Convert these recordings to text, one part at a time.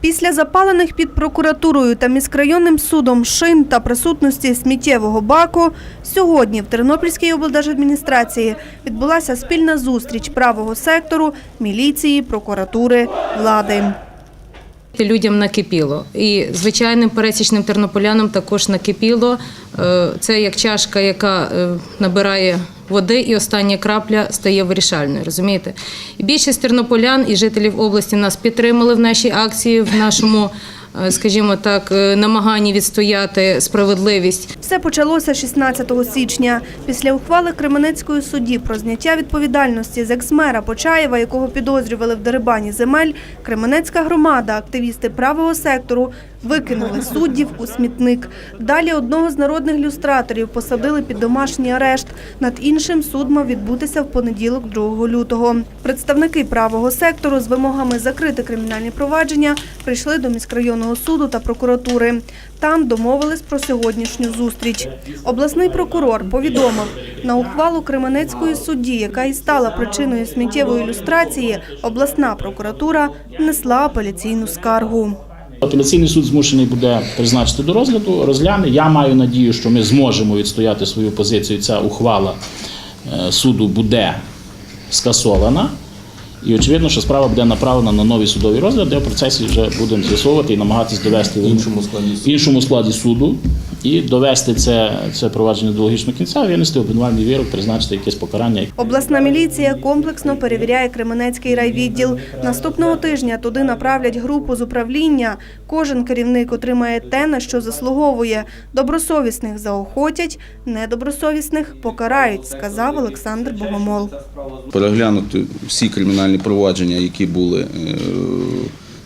Після запалених під прокуратурою та міськрайонним судом шин та присутності сміттєвого баку сьогодні в Тернопільській облдержадміністрації відбулася спільна зустріч правого сектору, міліції, прокуратури, влади. Людям накипіло. І звичайним пересічним тернополянам також накипіло. Е, Це як чашка, яка е, набирає води, і остання крапля стає вирішальною. Розумієте? І більшість тернополян і жителів області нас підтримали в нашій акції, в нашому, скажімо так, е, намаганні відстояти справедливість. Все почалося 16 січня. Після ухвали Кременецької судді про зняття відповідальності з екс-мера Почаєва, якого підозрювали в дерибані земель, Кременецька громада, активісти правого сектору викинули суддів у смітник. Далі одного з народних люстраторів посадили під домашній арешт. Над іншим суд мав відбутися в понеділок, 2 лютого. Представники правого сектору з вимогами закрити кримінальні провадження прийшли до міськрайонного суду та прокуратури. Там домовились про сьогоднішню зустріч. Обласний прокурор повідомив, на ухвалу Кременецької судді, яка і стала причиною сміттєвої ілюстрації, обласна прокуратура внесла апеляційну скаргу. Апеляційний суд змушений буде призначити до розгляду, розгляне. Я маю надію, що ми зможемо відстояти свою позицію. Ця ухвала е, суду буде скасована. І очевидно, що справа буде направлена на новий судовий розгляд, де в процесі вже будемо з'ясовувати і намагатись довести в іншому складі, в іншому складі суду і довести це, це провадження до логічного кінця, винести обвинувальний вирок, призначити якесь покарання. Обласна міліція комплексно перевіряє Кременецький райвідділ. Наступного тижня туди направлять групу з управління. Кожен керівник отримає те, на що заслуговує. Добросовісних заохотять, недобросовісних покарають, сказав Олександр Богомол. переглянути всі кримінальні провадження, які були е,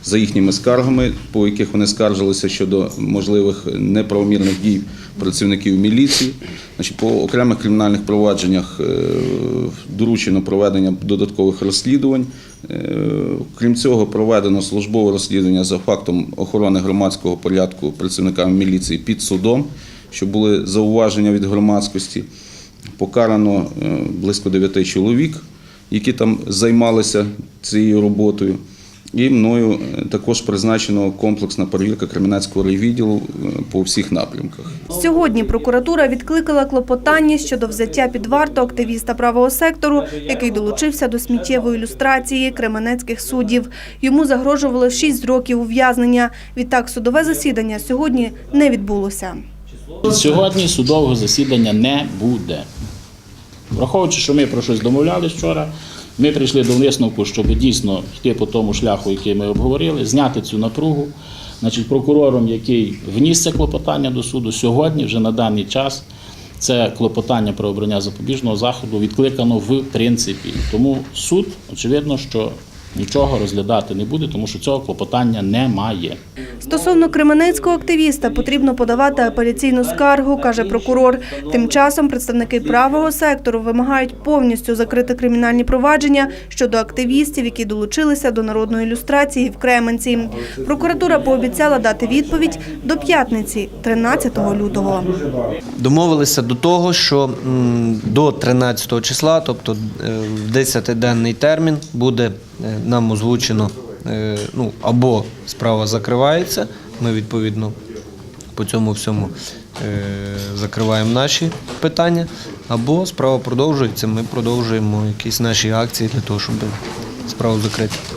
за їхніми скаргами, по яких вони скаржилися щодо можливих неправомірних дій працівників міліції. Значить, по окремих кримінальних провадженнях е, доручено проведення додаткових розслідувань. Е, Крім цього, проведено службове розслідування за фактом охорони громадського порядку працівниками міліції під судом, що були зауваження від громадськості. Покарано е, близько 9 чоловік, які там займалися цією роботою. І мною е, також призначено комплексна перевірка кримінальського райвідділу е, по всіх напрямках. Сьогодні прокуратура відкликала клопотання щодо взяття під варту активіста правого сектору, який долучився до сміттєвої ілюстрації кременецьких суддів. Йому загрожувало 6 років ув'язнення. Відтак судове засідання сьогодні не відбулося. Сьогодні судового засідання не буде. Враховуючи, що ми про щось домовлялись вчора, ми прийшли до висновку, щоб дійсно йти по тому шляху, який ми обговорили, зняти цю напругу. Значить, прокурором, який вніс це клопотання до суду, сьогодні, вже на даний час, це клопотання про обрання запобіжного заходу відкликано в принципі. Тому суд, очевидно, що нічого розглядати не буде, тому що цього клопотання немає. Стосовно кременецького активіста потрібно подавати апеляційну скаргу, каже прокурор. Тим часом представники правого сектору вимагають повністю закрити кримінальні провадження щодо активістів, які долучилися до народної ілюстрації в Кременці. Прокуратура пообіцяла дати відповідь до п'ятниці, 13 лютого. Домовилися до того, що до 13 числа, тобто е, в 10-денний термін, буде нам озвучено е, ну, або справа закривається, ми відповідно по цьому всьому е, закриваємо наші питання, або справа продовжується, ми продовжуємо якісь наші акції для того, щоб справу закрити.